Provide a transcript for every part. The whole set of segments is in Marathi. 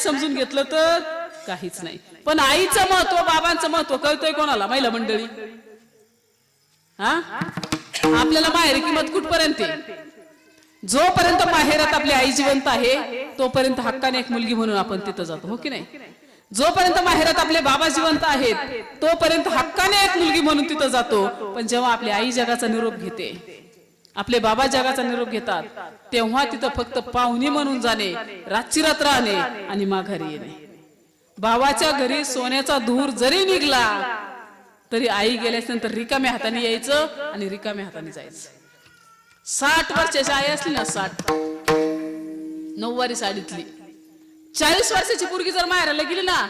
समजून घेतलं तर काहीच नाही. पण आईचं महत्त्व बाबांचं महत्त्व कळतंय कोणाला? महिला मंडळी. हा? आपल्याला बाहेर किंमत कुठपर्यंत जोपर्यंत माहेरात आपली आई जिवंत आहे तोपर्यंत हक्काने एक मुलगी म्हणून आपण तिथं जातो. हो की नाही? जोपर्यंत माहेरात आपले बाबा जिवंत आहेत तोपर्यंत हक्काने एक मुलगी म्हणून तिथं जातो. पण जेव्हा आपली आई जगाचा निरोप घेते आपले बाबा जगाचा निरोप घेतात. तेव्हा तिथं फक्त पाहुणी म्हणून जाणे रातची रात्र राहणे आणि माघारी येणे. बाबाच्या घरी सोन्याचा धूर जरी निघला तरी आई गेल्याच्या रिकाम्या हाताने यायचं आणि रिकाम्या हाताने जायचं. साठ वर्षाची आई असली ना साठ. नऊवारी साडीतली चाळीस वर्षाची पोरगी जर माहेराला गेली ना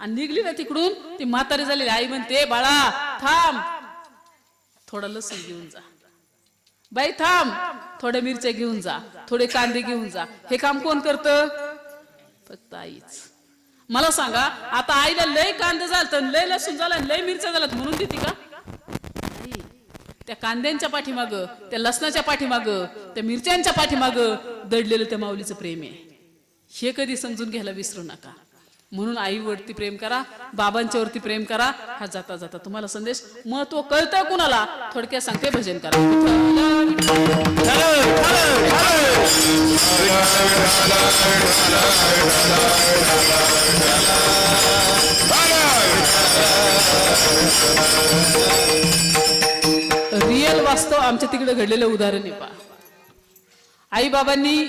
आणि निघली ना तिकडून ती म्हातारी झालेली आई म्हणते बाळा थांब. थोडं लसूण घेऊन जा. बाई थांब. थोड्या मिरच्या घेऊन जा. थोडे कांदे घेऊन जा. हे काम कोण करत? फक्त आईच. मला सांगा आता आईला लय कांदे झालत लय लसूण झाला लय मिरच्या झाल्यात म्हणून देते का? त्या कांद्यांच्या पाठीमाग त्या लसणाच्या पाठीमाग त्या मिरच्यांच्या पाठीमाग दडलेलं त्या माऊलीचं प्रेम आहे. हे कधी समजून घ्यायला विसरू नका. म्हणून आईवरती प्रेम करा बाबांच्या वरती प्रेम करा हा जाता जाता. तुम्हाला संदेश महत्त्व कळतंय कुणाला? थोडक्यात सांगते भजन करा. रिअल वास्तव आमच्या तिकडे घडलेलं उदाहरण आहे पहा. आई बाबांनी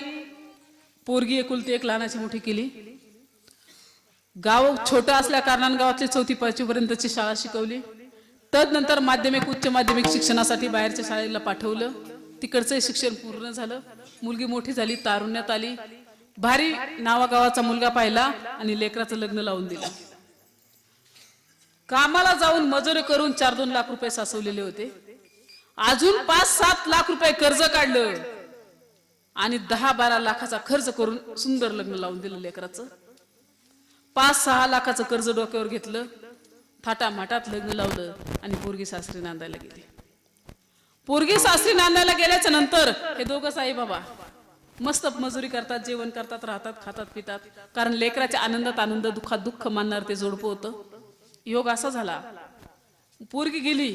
पोरगी एकुलती एक लहानाची मोठी केली. गाव छोटं असल्या कारणाने गावातली चौथी पाचवीपर्यंतची शाळा शिकवली. तदनंतर माध्यमिक उच्च माध्यमिक शिक्षणासाठी बाहेरच्या शाळेला पाठवलं. तिकडचं शिक्षण पूर्ण झालं. मुलगी मोठी झाली तारुण्यात आली. भारी नावागावाचा मुलगा पाहिला आणि लेकराचं लग्न लावून दिलं. कामाला जाऊन मजुरी करून चार दोन लाख रुपये साचवलेले होते. अजून पाच सात लाख रुपये कर्ज काढलं. आणि दहा बारा लाखाचा खर्च करून सुंदर लग्न लावून दिलं लेकराचं. पाच सहा लाखाचं कर्ज डोक्यावर घेतलं थाटामाटात लग्न लावलं आणि पोरगी सासरी नांदायला गेली. पोरगी सासरी नांदायला गेल्याच्यानंतर हे दोघंच आई बाबा मस्त मजुरी करतात जेवण करतात राहतात खातात पितात. कारण लेकराच्या आनंदात आनंद दुःखात दुःख मानणार ते जोडपं होतं. योग असा झाला. पोरगी गेली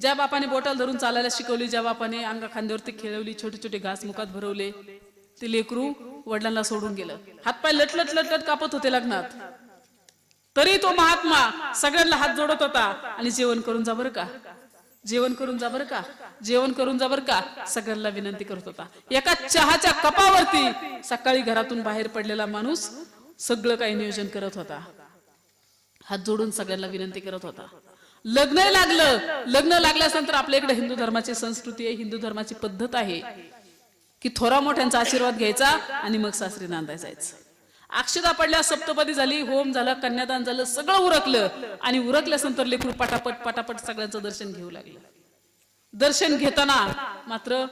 ज्या बापाने बोटाला धरून चालायला शिकवली ज्या बापाने अंगा खांद्यावरती खेळवली छोटे छोटे घास मुखात भरवले ते लेकरू वडिलांना सोडून गेलं. हातपाय लटलट लटलट कापत होते लग्नात. तरी तो महात्मा सगळ्यांना हात जोडत होता. आणि जेवण करून जा बरं का. जेवण करून जा बरं का. जेवण करून जा बरं का. सगळ्यांना विनंती करत होता. एका चहाच्या कपावरती सकाळी घरातून बाहेर पडलेला माणूस सगळं काही नियोजन करत होता. हात जोडून सगळ्यांना विनंती करत होता. लग्न लागलं. लग्न लागल्यानंतर आपल्या इकडे हिंदू धर्माची संस्कृती आहे हिंदू धर्माची पद्धत आहे की थोरा मोठ्यांचा आशीर्वाद घ्यायचा आणि मग सासरी नांदाय जायचं. अक्षता पडल्या सप्तपदी झाली होम झालं कन्यादान झालं सगळं उरकलं. आणि उरकल्यानंतर लेकरू पटापट पटापट सगळ्यांचं दर्शन घेऊ लागलं. दर्शन घेताना मात्र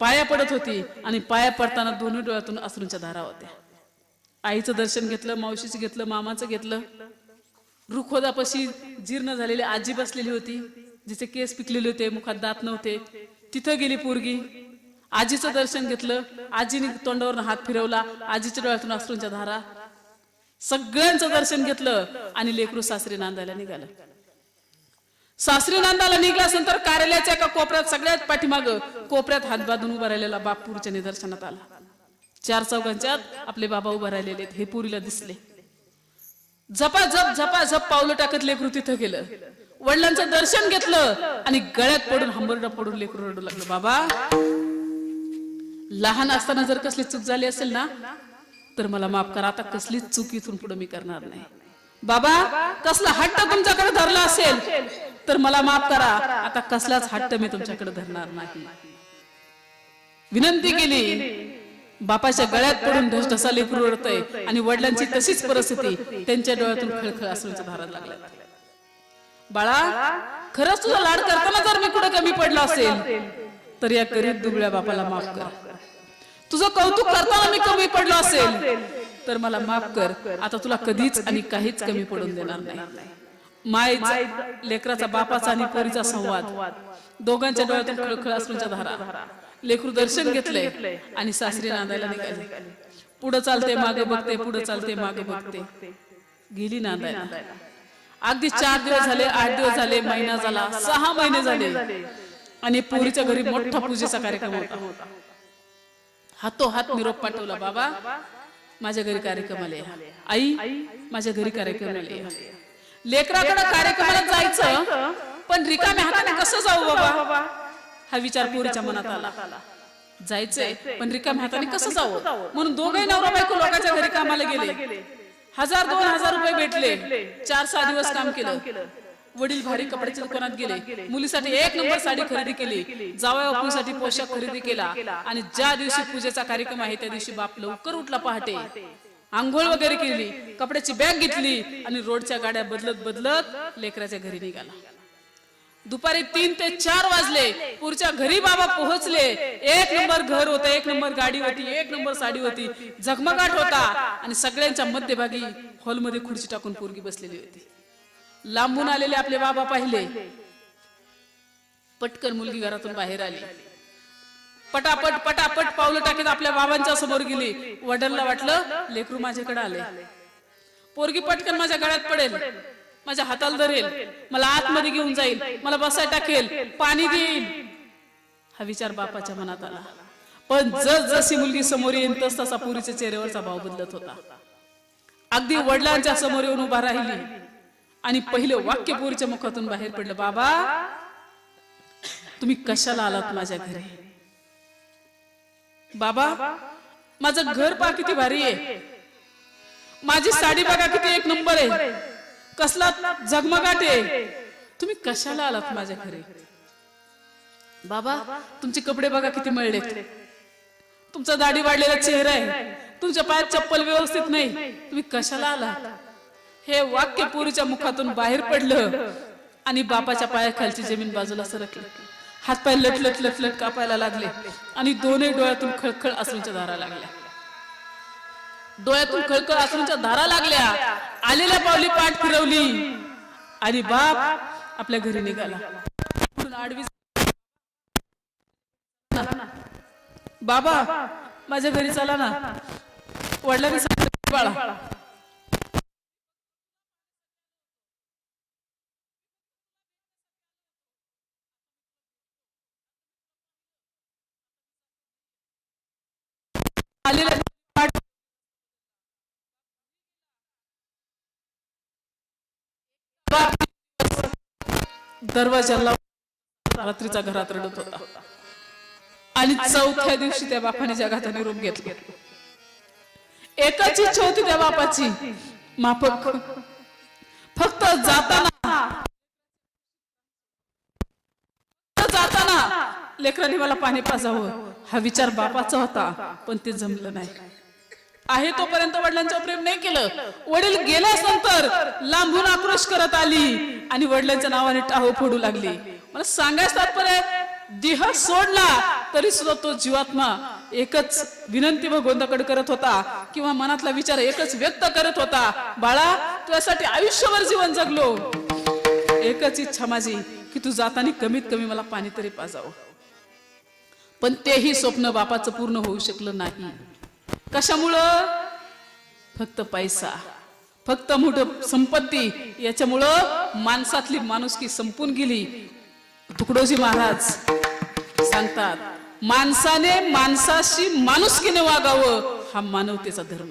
पाया पडत होती आणि पाया पडताना दोन्ही डोळ्यातून असरूंच्या धारा होत्या. आईचं दर्शन घेतलं मावशीचं घेतलं मामाचं घेतलं. रुखोदापाशी जीर्ण झालेली आजी बसलेली होती जिचे केस पिकलेले होते मुखात दात नव्हते. तिथं गेली पोरगी. आजीचं दर्शन घेतलं आजीने तोंडावर हात फिरवला आजीच्या डोळ्यातून अश्रूंच्या धारा. सगळ्यांचं दर्शन घेतलं आणि लेकरू सासरी नांदायला निघालं. सासरी नांदायला निघल्यानंतर कार्यालयाच्या एका कोपऱ्यात सगळ्यात पाठीमाग कोपऱ्यात हात बांधून उभा राहिलेला बापूरच्या निदर्शनात आला. चार चौघांच्यात आपले बाबा उभा राहिलेले आहेत. हे पुरीला दिसले. झपा झप झपा झप पावलं टाकत लेकरू तिथं गेलं. वडिलांचं दर्शन घेतलं आणि गळ्यात पडून हंबरडा पडून लेकरू रडू लागलं. बाबा लहान असताना जर कसली चूक झाली असेल ना तर मला माफ करा आता कसलीच चूक इथून पुढे मी करणार नाही. बाबा कसला हट्ट तुमच्याकडे धरला असेल तर मला माफ करा आता कसलाच हट्ट मी तुमच्याकडे धरणार नाही. विनंती केली बापाच्या गळ्यात पडून ढसढसा लेकरू रडतय आणि वडिलांची तशीच परिस्थिती त्यांच्या डोळ्यातून खळखळ असल्याचं धारा लागल्या बाळा खरंच तुझा लाड करताना जर मी कुठे कमी पडलो असेल तर या गरीब दुबळ्या बापाला माफ कर. तुझं कौतुक करताना मी कमी पडलो असेल तर मला माफ कर. आता तुला कधीच आणि काहीच कमी पडून देणार नाही. माय लेकराचा बापाचा आणि पोरीचा संवाद. दोघांच्या डोळ्यातून खळखळ असूनच्या धारा. लेकरू दर्शन घेतले आणि सासरी नांदायला निघाले. पुढं चालते मागे बघते पुढं चालते मागे बघते. गेली नांदायला. अगदी चार दिवस झाले आठ दिवस झाले महिना झाला सहा महिने झाले. आणि पोरीच्या घरी मोठा पूजेचा कार्यक्रम होता. हातो. हात निरोप पाठवला बाबा. माझ्या घरी कार्यक्रमाला या. आई माझ्या घरी कार्यक्रमाला या. लेकराकडे कार्यक्रमाला जायचं पण रिकाम्या हाताने कसं जाऊ बाबा? हा विचार पोरीच्या मनात आला. जायचंय पण रिकाम्या हाताने कसं जाऊ म्हणून दोघही नवरा बायको लोकांच्या घरी कामाला गेले. हजार दोन हजार रुपये भेटले. चार सहा दिवस काम केलं. वडील भारी कपड्याच्या दुकानात गेले? मुलीसाठी एक नंबर साडी खरेदी केली. जावया बापूसाठी पोशाख खरेदी केला. आणि ज्या दिवशी पूजेचा कार्यक्रम आहे त्या दिवशी बाप लवकर उठला पहाटे. आंघोळ वगैरे केली कपड्याची बॅग घेतली आणि रोडच्या गाड्या बदलत बदलत लेकराच्या घरी निघाला. दुपारी तीन ते चार वाजले. पुढच्या घरी बाबा पोहोचले. एक नंबर घर होतं एक नंबर गाडी होती एक नंबर साडी होती. झगमगाट होता. आणि सगळ्यांच्या मध्यभागी हॉलमध्ये खुर्ची टाकून पोरगी बसलेली होती. लांबून आलेले आपले बाबा पाहिले. पटकन मुलगी घरातून बाहेर आली. पटापट पटापट पावलं टाकीत आपल्या बाबांच्या समोर गेली. वडिलांना वाटलं लेकरू माझ्याकडे आले. पोरगी पटकन माझ्या गळ्यात पडेल. माझ्या हाताला धरेल. मला आतमध्ये घेऊन जाईल. मला बसाय टाकेल. पाणी देईल हा विचार बापाच्या मनात आला. पण जस जशी मुलगी समोर येईल तस तसा पुरीच्या चेहऱ्यावरचा भाव बदलत होता. अगदी वडिलांच्या समोर येऊन उभा राहिली. आणि पहिलं वाक्य पोरीच्या मुखातून बाहेर पडलं बाबा तुम्ही कशाला आलात माझ्या घरी? बाबा माझं घर पा किती भारी आहे. माझी साडी बघा किती एक नंबर आहे. कसला झगमगाट आहे. तुम्ही कशाला आलात माझ्या घरी? बाबा तुमचे कपडे बघा किती मळले तुमचा दाढी वाढलेला चेहरा आहे. तुमच्या पायात चप्पल व्यवस्थित नाही. तुम्ही कशाला आला हे वाक्य पुरीच्या मुखातून बाहेर पडलं आणि बापाच्या पायाखालची जमीन बाजूला सरकली. हातपाय लटलट लटलट कापायला लागले आणि दोन्ही डोळ्यातून खळखळ असूनच्या धारा लागल्या. डोळ्यातून खळखळ असूनच्या धारा लागल्या. आलेल्या पावली पाठ फिरवली आणि बाप आपल्या घरी निघाला. आडवी बाबा माझ्या घरी चला ना. वडिलांनी बाळा आलेल्या दरवाजाला रात्रीचा घरात रडत होता. आणि चौथ्या दिवशी त्या बापाने जगाचा निरोप घेतला. एकच इच्छा होती त्या बापाची. माफक. फक्त जाताना. फक्त जाताना. लेकरांनी मला पाणी पाजावं. हा विचार बापाचा होता पण ते जमलं नाही. आहे तोपर्यंत वडिलांचं प्रेम नाही केलं. वडील गेल्यानंतर लांबून आक्रोश करत आली आणि वडिलांच्या नावाने टाहो फोडू लागली. मला सांगायचं तात्पर्य देह सोडला तरी सुद्धा तो जीवात्मा एकच विनंती भगवंताकडे करत होता किंवा मनातला विचार एकच व्यक्त करत होता. बाळा तुझ्यासाठी आयुष्यभर जीवन जगलो. एकच इच्छा माझी की तू जाताना कमीत कमी मला पाणी तरी पाजावं. पण तेही स्वप्न बापाचं पूर्ण होऊ शकलं नाही. कशामुळं? फक्त पैसा. फक्त मोठ संपत्ती. याच्यामुळं माणसातली माणुसकी संपून गेली. तुकडोजी महाराज सांगतात माणसाने माणसाशी माणुसकीने वागावं हा मानवतेचा धर्म